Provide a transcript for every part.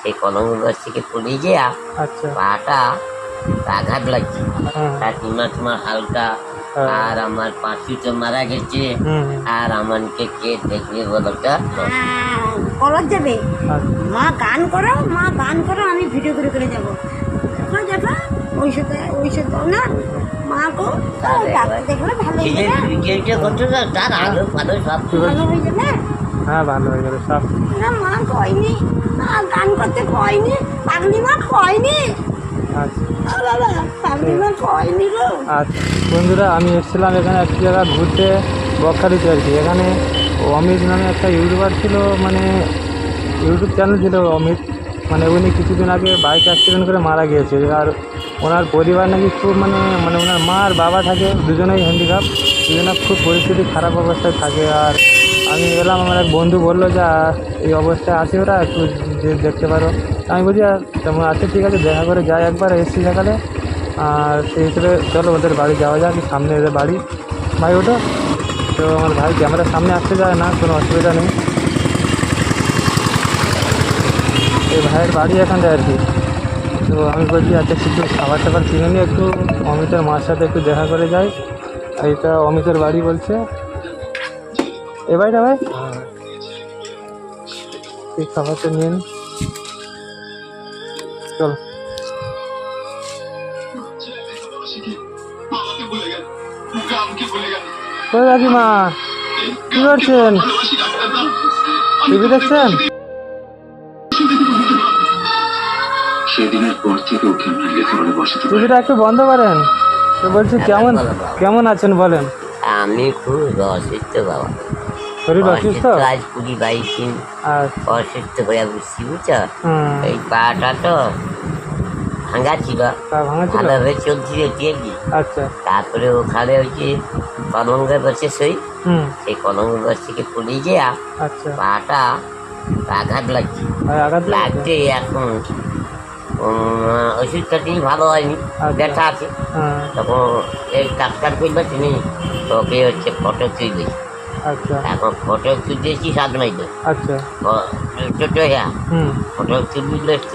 সেই কলঙ্ক গাছ থেকে পড়ে গিয়া আচ্ছা। পাটা আঘাত লাগছে। হ্যাঁ। তার টিমা টিমা হালকা হ্যাঁ। আর আমার পাশি তো মারা গেছে। আর আমাকে কে দেখবে বলটা কলার যাবে? আচ্ছা। মা গান করো মা গান করো আমি ভিডিও করে করে যাব। দেখো ওই সাথে ওই সাথে না। মা গো দেখলে ভালো ভিডিওটা তার আলো ফালো সব ভালো হয়ে যাবে হ্যাঁ ভালো হয়ে যাবে সব। মা কয়নি? গান করতে কয়নি? পাগলি মা কয়নি? আচ্ছা। আচ্ছা বন্ধুরা আমি এসেছিলাম এখানে একটা জায়গা ঘুরতে বকখালিতে আর কি। এখানে অমিত নামে একটা ইউটিউবার ছিল মানে ইউটিউব চ্যানেল ছিল অমিত। মানে উনি কিছুদিন আগে বাইক অ্যাক্সিডেন্ট করে মারা গিয়েছে। আর ওনার পরিবার নাকি খুব মানে মানে ওনার মা আর বাবা থাকে দুজনেই হ্যান্ডিক্যাপ দুজনের খুব পরিস্থিতি খারাপ অবস্থায় থাকে আর আমি এলাম আমার এক বন্ধু বলল যে এই অবস্থায় আছে ওরা একটু দেখতে পারো। আমি বলছি "আহ, তেমন আছে ঠিক আছে দেখা করে যাই একবার এসছি সকালে আর সেই হিসেবে চলো ওদের বাড়ি যাওয়া যাক সামনে এদের বাড়ি। ভাই ওটো তো আমার ভাই ক্যামেরার সামনে আসতে যায় না কোনো অসুবিধা নেই। এই ভাইয়ের বাড়ি এখানটায় আর কি। তো আমি বলছি আচ্ছা কিছু খাবার টাবার কিনে নিয়ে একটু অমিতের মার সাথে একটু দেখা করে যাই। এইটা অমিতের বাড়ি বলছে। এ বাড়িটা ভাই? এই খাবারটা নিন চল। কই কাকিমা? কি করছেন? টিভি দেখছেন? সেদিনের পর থেকে ওকে আমি লেখাপড়া বসাতে টিভিটা একটু বন্ধ করেন। তো বলছি কেমন কেমন আছেন বলেন? আমি খুব অসুস্থ বাবা। শরীর অসুস্থ? আজ কুড়ি বাইশ দিন অসুস্থ বুঝছি? বুঝছ এই পাটা তো ভাঙা ছিল। ভালোভাবে চলছিল আচ্ছা। তারপরে ওখানে ওই যে কলঙ্গ বসে সই সেই কলঙ্গ গাছ থেকে পড়ে গিয়া আচ্ছা। পাটা আঘাত লাগছে। লেগেছে? এখন ওষুধটা তিনি ভালো হয়নি আচ্ছা। ব্যথা আছে। তখন এই ডাক্তার করল তিনি তোকে হচ্ছে ফটো তুলবে এখন ফটো তুলতেছি সাত মাইলে। আচ্ছা। ছোট হ্যাঁ। ফটো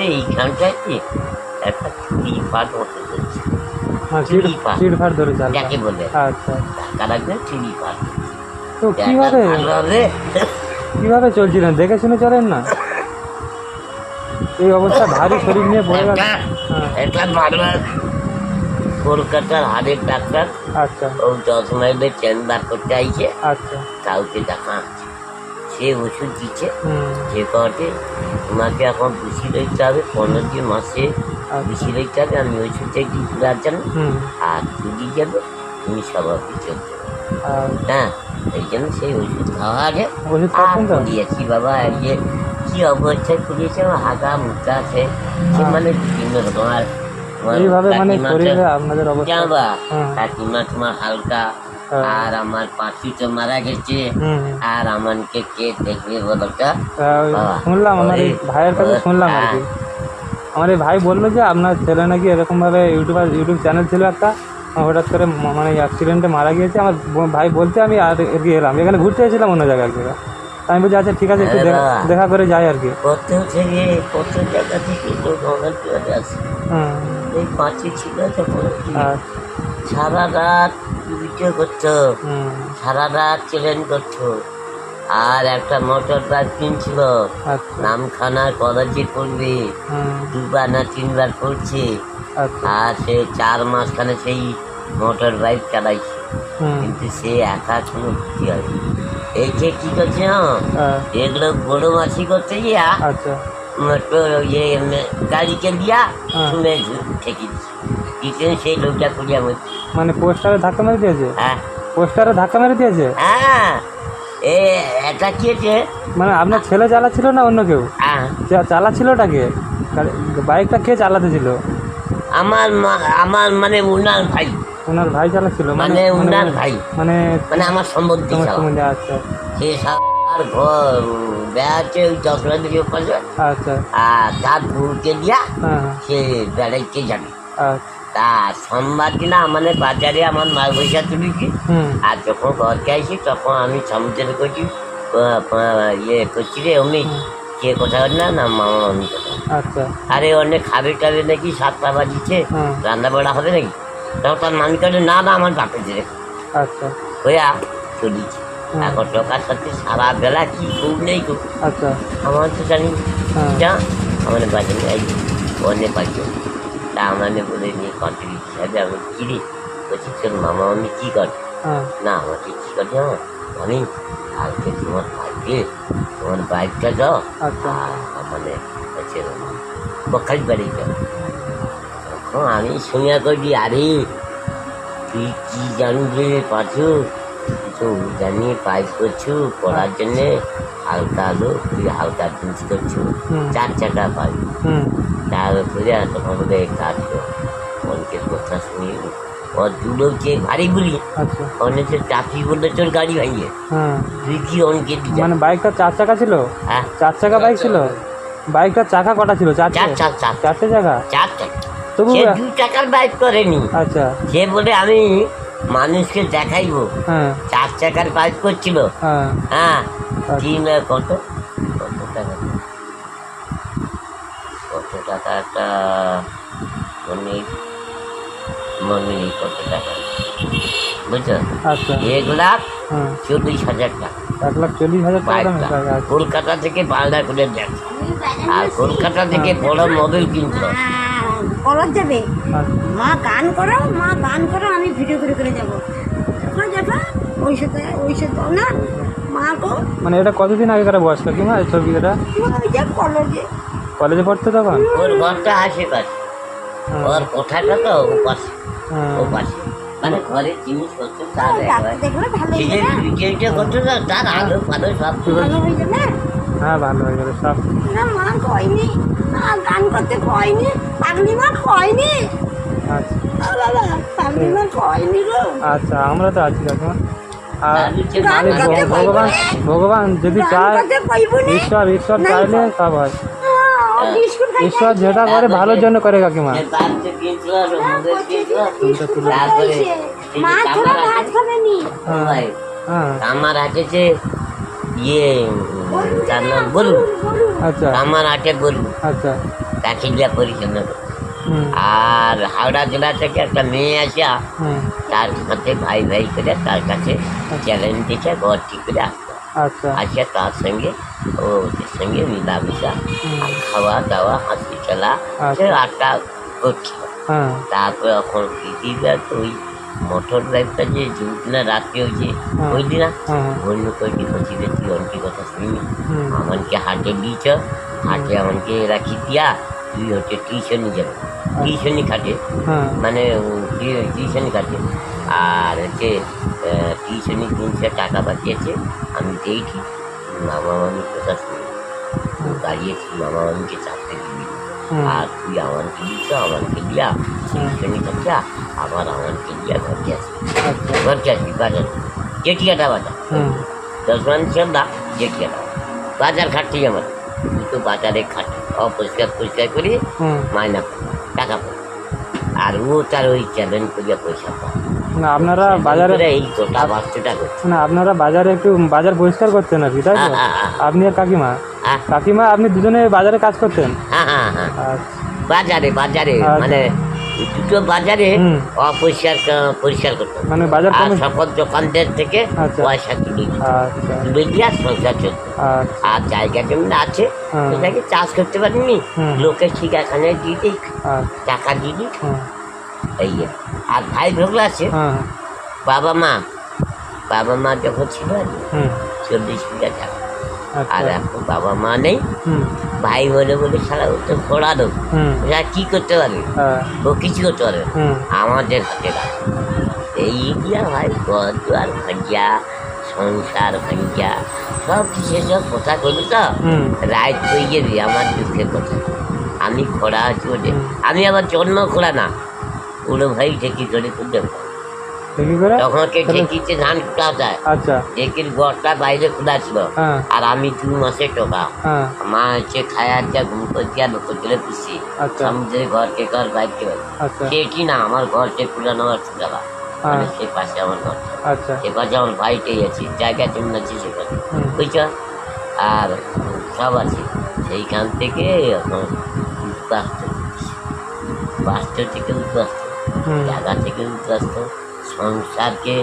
এইখানটায় কি? একটা চুরি পাট মতো চলছে হ্যাঁ যাকে বলে। আচ্ছা। টাকা লাগবে চুরি পাট তো কীভাবে চলছিলেন দেখে শুনে চলেন না। এই অবস্থা ভারী শরীর নিয়ে পড়ে গেল। একটা হ্যাঁ। কলকাতার হাড়ের ডাক্তার আচ্ছা। ও দশ মাইলের চেম্বার করতে আইছে। আচ্ছা। কাউকে দেখা। সে ওষুধ দিচ্ছে। যে কটে তোমাকে এখন বেশি লইতে হবে পনেরো দিন মাসে বেশি লইতে হবে আমি ওষুধটা একটু ঘুরার জন্য। আর যদি যাবে তুমি পারবে। আর হ্যাঁ এই জন্য সেই ওষুধ খাওয়া আগে। আর বাবা যে কি অবস্থায় করিয়েছে হাগা মুখটা আছে। সে মানে বিভিন্ন রকম আর এইভাবে মানে কাকিমা শরীরে আপনাদের অবস্থা হ্যাঁ। কাকিমা তোমার হালকা হ্যাঁ। আর আমার পাশি তো মারা গেছে। আর আমাকে কে দেখবে বলটা শুনলাম আমার ভাইয়ের কাছে শুনলাম আর কি। আমার এই ভাই বলল যে আপনার ছেলে নাকি এরকমভাবে ইউটিউবার ইউটিউব চ্যানেল ছিল একটা। হঠাৎ করে মানে অ্যাক্সিডেন্টে মারা গিয়েছে। আমার ভাই বলতে আমি আর এলাম। এখানে ঘুরতে এসেছিলাম অন্য জায়গায় আর কি। আমি বলছি আচ্ছা ঠিক আছে একটু হ্যাঁ, দেখা- করে যাই আর কি। কি সারা রাত ভিডিও করতো সারা রাত চ্যালেঞ্জ করতো। আর একটা মোটর বাইক কিনছিল আচ্ছা। নামখানা কলেজে পড়বে দুবার না তিনবার পড়ছে। আচ্ছা। আর সে চার মাসখানে সেই মোটর বাইক চালাইছে কিন্তু সে একা কোনো ক্ষতি হয়নি। এই যে কি করছে হ্যাঁ, এগুলো বড় মাছি করতে গিয়া আচ্ছা। মোটর ইয়ে গাড়িকে দিয়া হ্যাঁ। শুনে ঠেকে দিচ্ছে দিতেন সেই লোকটা মরছে মানে পোস্টারে ধাক্কা মেরে দিয়েছে? হ্যাঁ। পোস্টারে ধাক্কা মেরে দিয়েছে? হ্যাঁ। এ এটা কি হয়েছে মানে আপনার ছেলে চালাচ্ছিল না অন্য কেউ? হ্যাঁ। চা- চালাচ্ছিলটা কে? গাড়ি- বাইকটা কে চালাতে ছিল? আমার আমার মানে উনার ভাই। ওনার ভাই চালাচ্ছিল? মানে উনার ভাই। মানে মানে আমার সম্বন্ধী। সম্বন্ধে আচ্ছা। সে আর ঘর বেড়াচ্ছে ওই দশরা দিকে পাশে আচ্ছা। আর তার ভুলকে দিয়া হ্যাঁ হ্যাঁ, সে বেড়াইতে যাবে। আচ্ছা। তা সোমবার দিন মানে বাজারে আমার মাল পয়সা তুলেছি আর যখন ঘরকে আইছি তখন আমি সমুদ্রে করছি ইয়ে করছি রে অমনি কে কোথায় না না মামা মামি কোথায় আচ্ছা। আরে অনেক খাবে টাবে নাকি সাতটা বাজিছে। রান্না বাড়া হবে নাকি? তখন তার মামি কাছে না না আমার বাপে যে আচ্ছা। হইয়া চলিছে। হুম। এখন টাকার সাথে সারা বেলা কি খুব নেই খুব আচ্ছা। আমার তো জানি যা আমাদের বাজে নেই অনেক বাজে তা আমাদের বলে নিয়ে কন্ট্রিবিউট হিসাবে আমি কিনি বলছি তোর মামা আমি কী কর? না আমাকে কী করে জানো? আমি কালকে তোমার বাইকে তোমার বাইকটা দাও আচ্ছা। আর মানে হচ্ছে বখারি বাড়ি যাও। তখন আমি শুনিয়া করি আরে তুই কি জানবি পাচ্ছু তো জানি পাইপ করছু পড়ার জন্যে। হালকা আলো তুই হালকা জিনিস করছু। চার চাকা পাইপ উপরে তখন বলে কাজ অনেকের কথা শুনি ও দুলো যে ভারী বলি আচ্ছা অনেকে চাকরি বললে তোর গাড়ি হ্যাঁ। তুই কি অনেকে মানে বাইকটা চার চাকা ছিল? হ্যাঁ। চার চাকা বাইক ছিল? বাইকটার চাকা কটা ছিল? চার চার চার। চারটে চাকা? চার চাকা তবু সে দু টাকার বাইক করেনি। আচ্ছা। সে বলে আমি মানুষকে দেখাইবো। হ্যাঁ। চার চাকার বাইক করছিল। হ্যাঁ। হ্যাঁ। আচ্ছা। তিন কত টাকা কত টাকা একটা মনে মনে টাকা বুঝছ? আচ্ছা। এক লাখ হ্যাঁ চল্লিশ হাজার টাকা। এক লাখ চল্লিশ হাজার টাকা কলকাতা থেকে পালদা করে দেন। আর কলকাতা থেকে বড় মোবাইল কিনছিল কলর যাবে? আচ্ছা মা গান করো মা গান করো আমি ভিডিও করে করে যাব। যখন যাবে ওই সাথে ওই সাথে না। মা গো। মানে এটা কতদিন আগেকার বয়স কাকিমা এই ছবি এটা ওই কলর যে। কলেজে পড়তো তখন? ওর ঘরটা আশেপাশে হ্যাঁ, ওর কোঠাটা তো ও পাশে। হ্যাঁ, ও পাশে। মানে ঘরের জিনিসপত্র তার হয়ে। করতো তার আলো ফালো সব ভালো হয়ে যাবে হ্যাঁ ভালো হয়ে গেল সব। না মা কয়নি। গান করতে কয়নি। পাগলি মা কয়নি? আচ্ছা। আচ্ছা আমরা তো আছি কাকিমা আর মানে ভগবান ভগবান যদি চায় ঈশ্বর ঈশ্বর চাইলে সব হয়। ঈশ্বর যেটা করে ভালোর জন্য করে কাকিমা। সে বাড়িতে গিয়েছিল আর মোবাইল কিনছিল বিস্কুট তারপরে খাইছে। এই যে মা তোরা কামার ভাত আছে, খাবে নি হ্যাঁ। হ্যাঁ। আছে যে ইয়ে তার নাম বলুন। আচ্ছা। কামার আটে বলুন। আচ্ছা। তাকে যা পরিচালনা আর হাওড়া জেলা থেকে একটা মেয়ে আসা তার সাথে ভাই ভাই করে তার কাছে চ্যালেঞ্জ দিচ্ছে ঘর ঠিক করে আচ্ছা। আসে তার সঙ্গে ও ওদের সঙ্গে মিলামিশা খাওয়া দাওয়া হাসি খেলা আচ্ছা। আটটা করছিল হ্যাঁ। তারপরে এখন দিদিরা তো ওই মোটর বাইকটা যে যুগ না রাত্রে ওই যে হ্যাঁ। ওই দিনা হ্যাঁ অন্য কয়টি হচ্ছি তুই অনেক কথা শুনি আমাকে হাটে দিয়েছ হাটে আমাকে রাখি দিয়া তুই হচ্ছে টিউশনি যাবে। টিউশনি খাটে। হ্যাঁ। মানে টিউশনি কাটে আর হচ্ছে টিউশনি তিনশো টাকা পাঠিয়েছে। আমি দিয়েছি মামা মামি কথা শুনি দাঁড়িয়েছি মামা মামিকে চাপতে দিবি। আর তুই আমাকে দিচ্ছ আমাকে দিয়া। টিউশনি কাটা আবার আমাকে দিয়া ঘরকে আসবি। আচ্ছা। ঘরকে আসবি বাজার। জেঠিয়াটা বাজার। দশ মান সন্ধ্যা জেঠিয়াটা বাজার। খাটছি আমার কিন্তু বাজারে খাটি অপরিষ্কার পরিষ্কার করি মাইনা টাকা পাই আর ও তার ওই চ্যালেঞ্জ করিয়া পয়সা পায়। না আপনারা বাজারে এই গোটা বাস্তুটা করছে না আপনারা বাজারে একটু বাজার পরিষ্কার করতেন আর কি তাই তো। আপনি আর কাকিমা? কাকিমা আপনি দুজনে বাজারে কাজ করতেন? হ্যাঁ হ্যাঁ হ্যাঁ আচ্ছা। বাজারে বাজারে আচ্ছা। মানে দুটো বাজারে অপরিষ্কার পরিষ্কার করতে মানে বাজার সকল দোকানদের থেকে আচ্ছা। পয়সা দিত। আচ্ছা। সংসার চলত আর জায়গা জমি আছে। সেটাকে চাষ করতে পারিনি। লোকের ঠিকাখানে দিয়ে দিই টাকা দিয়ে দিই এই আর ভাই আছে। হ্যাঁ। বাবা মা বাবা মা যখন ছিল আর চল্লিশ বিঘা টাকা আর আচ্ছা এখন বাবা মা নেই। ভাই বলে বলে সারা ও তো পড়ালো হুম। ওরা কি করতে পারবে হ্যাঁ। ও কিছু করতে পারবে আমাদের হাতে এই দিয়া ভাই ঘর দুয়ার ভাঙ্গিয়া সংসার ভাঙ্গিয়া সব কিছু সব কথা করবি তো? রাত হয়ে যাবি আমার দুঃখের কথা। আমি খোড়া আছি ওদের আমি আবার জন্ম খোলা না। পুরো ভাই ঠেকি করে? তুলতে তখন কে ঠেকিতে ধান কুটা যায়। আচ্ছা। বাইরে খোলা ছিল। হ্যাঁ। আর আমি দু মাসে টোকা। হ্যাঁ। মা হচ্ছে খায়া ঘুম লোক পুষি আচ্ছা। ঘর কে ঘর বাইরে। ঘর আচ্ছা না আমার ঘর সে ছোটাবা হ্যাঁ। মানে সে পাশে আমার ঘর। সে পাশে আমার ভাইটাই আছে জায়গা জমি আছে সেখানে বুঝছ? আর সব আছে। সেইখান থেকে এখন হচ্ছি। থেকে উদ্বাস্ত। হুম জায়গা থেকে উদ্বাস্ত সংসারকে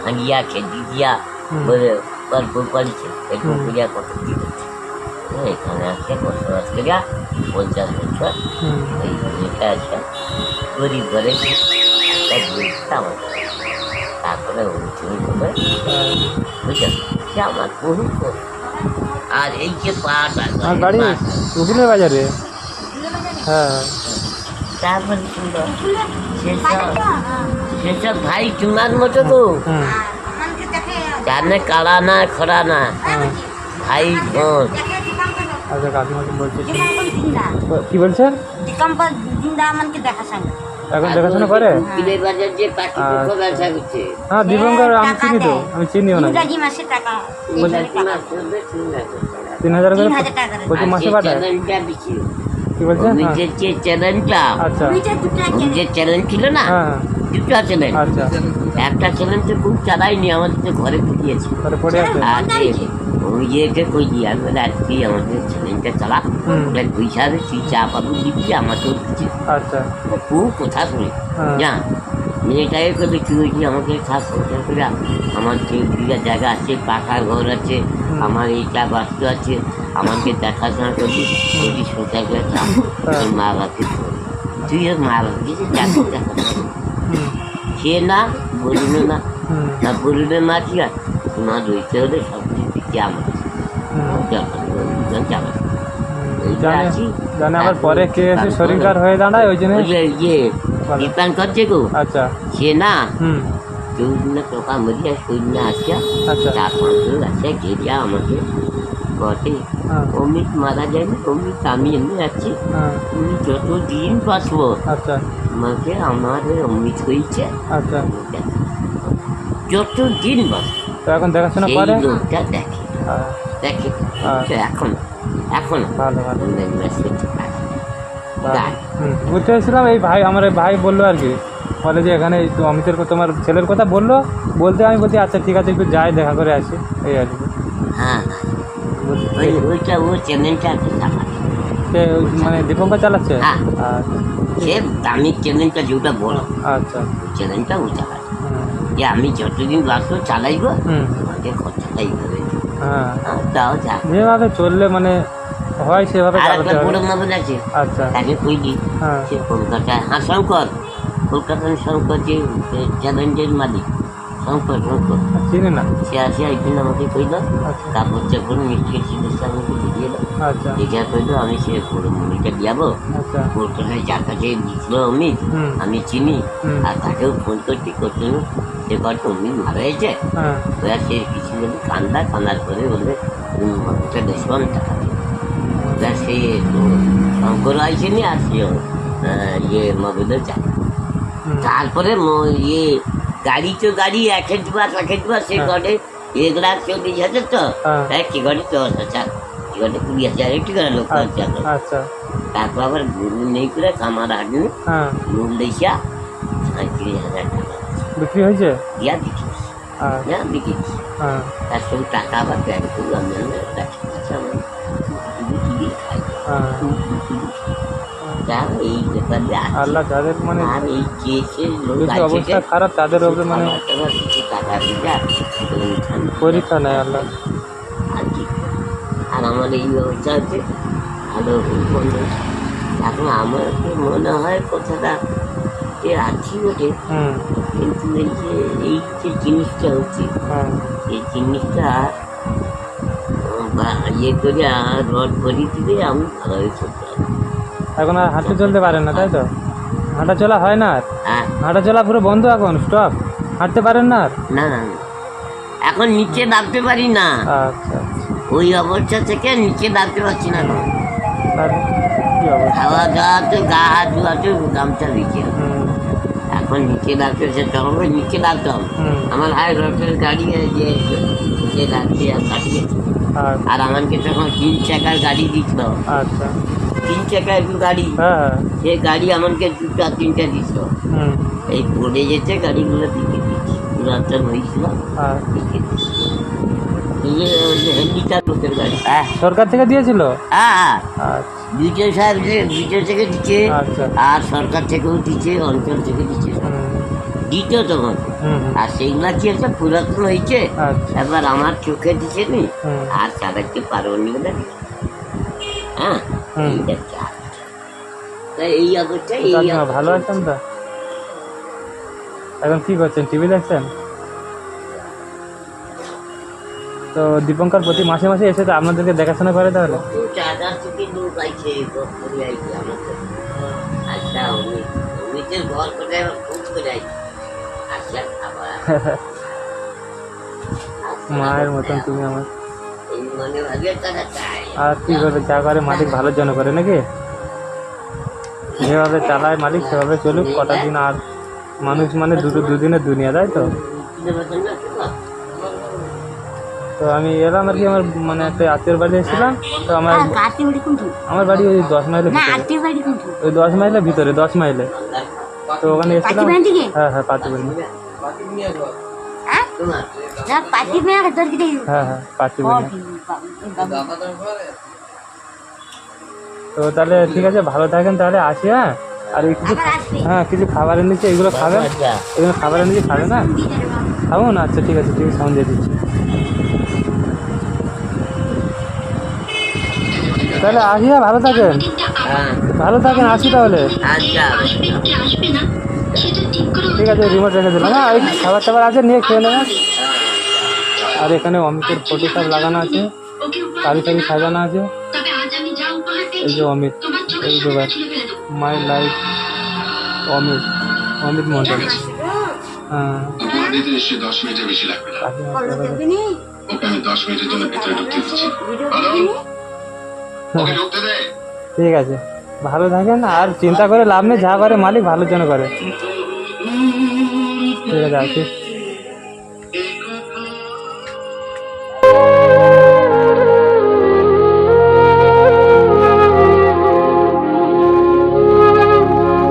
ভাঙিয়া খেদি দিয়া হুম। বলে গল্প করছে এরকম হুম। করিয়া কত কি করছে হ্যাঁ, এখানে আছে বসবাস করিয়া পঞ্চাশ বছর হুম এই জমিটা আছে গরিব ঘরে একটা জিনিসটা আমার তারপরে তুমি করে হ্যাঁ। বুঝলেন সে আমার বহু কষ্ট। আর এই যে পাটা আমার বাড়ি উকিলের বাজারে হ্যাঁ তারপরে সেসব সেসব ভাই তোমার মতো তো। জানে কালা না খরা না। হ্যাঁ ভাই বোন। আচ্ছা কাকিমাকে বলছি? কি বলছেন দীপঙ্কর জিন্দা আমাকে দেখা সঙ্গে এখন দেখাশোনা করে? উকিলের বাজার যে পাখি আচ্ছা। হ্যাঁ দীপঙ্কর আমি চিনি তো আমি তিন হাজার করে। প্রতি মাসে পাঠায় কি বলছেন হ্যাঁ। যে চ্যানেলটা আচ্ছা। নিচে দুটো ওই যে চ্যানেল ছিল না হ্যাঁ। দুটো চ্যানেল আচ্ছা। একটা চ্যানেল তো খুব চালাইনি আমাদের তো ঘরে ফুটিয়েছে। তাহলে পড়ে আর যে ওই যে একে কই দিয়ে আমি বলে আজকে আমাদের চ্যানেলটা চালা। ওটা পয়সা হবে তুই চা পাবো দিবি আমাকেও দিচ্ছে আচ্ছা। খুব কথা শুনে হ্যাঁ। না মেয়েটাকে করবে কি হয়েছে? আমাকে খাস করে আমার যে জায়গা আছে পাকা ঘর আছে আমার এইটা বাস্তু আছে আমাকে দেখাশোনা করবি যদি সংসার করে হ্যাঁ। তোর মা বাপকে তুই ওর মা বাপকে যে চাকরি দেখা সে না বলবে না। না বলিল না কি আর? তোমার রইতে হলে সব কিছু। জানে জানে আবার পরে কে এসে শরীর খারাপ হয়ে দাঁড়ায় ওই জন্য যে ইয়ে দীপাঙ্কর যে গো আচ্ছা। সে না চৌদিন টাকা মরিয়া সৈন্য আসিয়া চার পাঁচ লোক আছে ঘেরিয়া আমাকে বটে অমিত মারা যায়নি অমিত আমি এমনি আছি হ্যাঁ তুমি যত দিন বাঁচবো আমাকে আমার অমিত হয়েছে যত দিন বাঁচবো এখন দেখাশোনা করে লোকটা দেখে দেখে। এখন এখন ভালো ভালো। বুঝতে পেরেছিলাম এই ভাই আমার ভাই বলল আর কি বলে যে এখানে তো অমিতের তোমার ছেলের কথা বলল বলতে আমি বলছি আচ্ছা ঠিক আছে একটু যাই দেখা করে আসি। এই আর কি। হ্যাঁ। ওইটা ও চ্যানেলটা মানে দীপঙ্কর চালাচ্ছে? হ্যাঁ। আচ্ছা। সে দামি চ্যানেলটা যেটা বড় আচ্ছা। চ্যানেলটা ও চালায়। যে আমি যতদিন বাঁচবো চালাইবো হুম। আমাকে খরচাটা এইভাবে হ্যাঁ। হ্যাঁ, তাও যা। যেভাবে চললে মানে হয় সেভাবে বড় আছে আচ্ছা। তাকে কইলি সে কলকাতায় শঙ্কর কলকাতার শঙ্কর যে চ্যালেঞ্জের মালিক শঙ্কর শঙ্কর চিনি না? সে আসে একদিন আমাকে কইল আচ্ছা। কাপড় চাপড় মিষ্টি চিকিৎসা আমাকে দিয়ে দাও। আচ্ছা। দেখা কইলো আমি সে বড় মনিটা দিয়াবো। আচ্ছা। কলকাতায় যার কাছে দিছিল অমিত আমি চিনি। আর তাকেও ফোন করছি করছি সে কত অমিত মারা গেছে। হ্যাঁ। ওরা সে কিছু বলে কান্দা কান্দার পরে বলবে তুমি মানুষটা আমি টাকা। সে শঙ্কর আইসেনি আর সে ইয়ে যায় হুম, তারপরে ইয়ে গাড়ি তো গাড়ি এক হেজবার এক হেজবার সে হ্যাঁ। ঘরে এক লাখ চল্লিশ হাজার তো। হ্যাঁ। একটি ঘরে দশ হাজার ঘরে কুড়ি হাজার একটি ঘরে লোক আচ্ছা আচ্ছা। তারপর আবার গরু নেই করে কামার আগে হ্যাঁ। মূল দেশিয়া সাঁত্রিশ হাজার টাকা। বিক্রি হয়েছে? দিয়া বিকিস হ্যাঁ হ্যাঁ। তার সব টাকা আবার ব্যাংক করে আমি রাখি আমার খাই যা এই ব্যাপারে। আল্লাহ যাদের মানে আর এই কেসে লোক অবস্থা খারাপ তাদের ওপরে মানে কিছু টাকা দিলে পরীক্ষা নেয় আল্লাহ। আর কি আর আমার এই অবস্থা আছে ভালো বন্ধু। এখন আমার মনে হয় কথাটা যে আছি বটে। কিন্তু এই যে এই যে জিনিসটা হচ্ছে এই জিনিসটা ইয়ে করে আর রড ভরি দিলে আমি চলতে পারি এখন আর হাঁটতে চলতে পারেন না তাই তো? হাঁটা চলা হয় না আর? হ্যাঁ। হাঁটা চলা পুরো বন্ধ এখন স্টপ হাঁটতে পারেন না আর? না না। এখন নিচে নামতে পারি না। আচ্ছা ওই অবস্থা থেকে নিচে নামতে পারছি না খাওয়া দাওয়া তো গা হাত ধোয়া তো গামছা দিচ্ছে এখন নিচে নামতে হচ্ছে তখন নিচে হুম। আমার হাই রোডের গাড়ি যে যে রাখছে আর কাটিয়েছে আর আর আমাকে তখন তিন চাকার গাড়ি দিছিল আচ্ছা। তিন চাকার গাড়ি। হ্যাঁ হ্যাঁ। সে গাড়ি আমাকে দুটা তিনটা দিছিল এই পড়ে যেতে গাড়িগুলো দিকে দিচ্ছি। পুরাতন হয়েছিল আর দিকে দিচ্ছি। হ্যাঁ সরকার থেকে দিয়েছিল? হ্যাঁ সাহেব থেকে দিচ্ছে আচ্ছা। আর সরকার থেকেও দিচ্ছে অঞ্চল থেকে দিচ্ছে। দিত তখন। আর সেইগুলা কি হচ্ছে? পুরাতন হয়েছে? আচ্ছা। এবার আমার চোখে দিচ্ছে নি। আর তাদেরকে পারবনি বলে হ্যাঁ? এই অবস্থা এই ভালো আছেন তো? এখন কি করছেন? টিভি দেখছেন? তো দীপঙ্কর প্রতি মাসে মাসে এসে তো আপনাদেরকে দেখাশোনা করে তাহলে? আচ্ছা আচ্ছা খাবার মায়ের মতন তুমি আমার। আর কি করবে যা করে মালিক ভালোর জন্য করে নাকি? যেভাবে চালায় মালিক সেভাবে চলুক কটা দিন আর মানুষ মানে দুটো দুদিনের দুনিয়া তাই তো? তো? আমি এলাম আর কি আমার মানে একটা আত্মীয় বাড়ি এসেছিলাম তো আমার কোনটু? আমার বাড়ি ওই দশ মাইলের ভিতরে। ওই দশ মাইলের ভিতরে দশ মাইলে। তো ওখানে এসেছিলাম। হ্যাঁ হ্যাঁ পাতিবনি হ্যাঁ? হ্যাঁ হ্যাঁ তো তাহলে ঠিক আছে ভালো থাকেন তাহলে আসি হ্যাঁ? আর এই কিছু হ্যাঁ কিছু খাবার এনেছি এগুলো খাবেন? আচ্ছা। এগুলো খাবার এনেছি খাবে না খাব না? আচ্ছা ঠিক আছে ঠিক আছে সামনে দিয়ে দিচ্ছি। তাহলে আসি হ্যাঁ ভালো থাকেন। হ্যাঁ। ভালো থাকেন আসি তাহলে। আচ্ছা ঠিক আছে রিমোট রেখে দিলাম। হ্যাঁ এই খাবার টাবার আছে নিয়ে খেয়ে নেবেন আর এখানে অমিতের ফটো সব লাগানো আছে। সারি সারি সাজানো আছে। এই যে অমিত এই দুবার মাই লাইফ অমিত অমিত মন্ডল। হ্যাঁ। দিতে নিশ্চয়ই দশ মিনিটের বেশি লাগবে না। কাকিমা কল চলে করবি নি ওকে আমি দশ মিনিটের জন্য ভিতরে ঢুকতে দিচ্ছি। ঠিক আছে। ভালো থাকেন আর চিন্তা করে লাভ নেই, যা করে মালিক ভালোর জন্য করে। ঠিক আছে, আসি।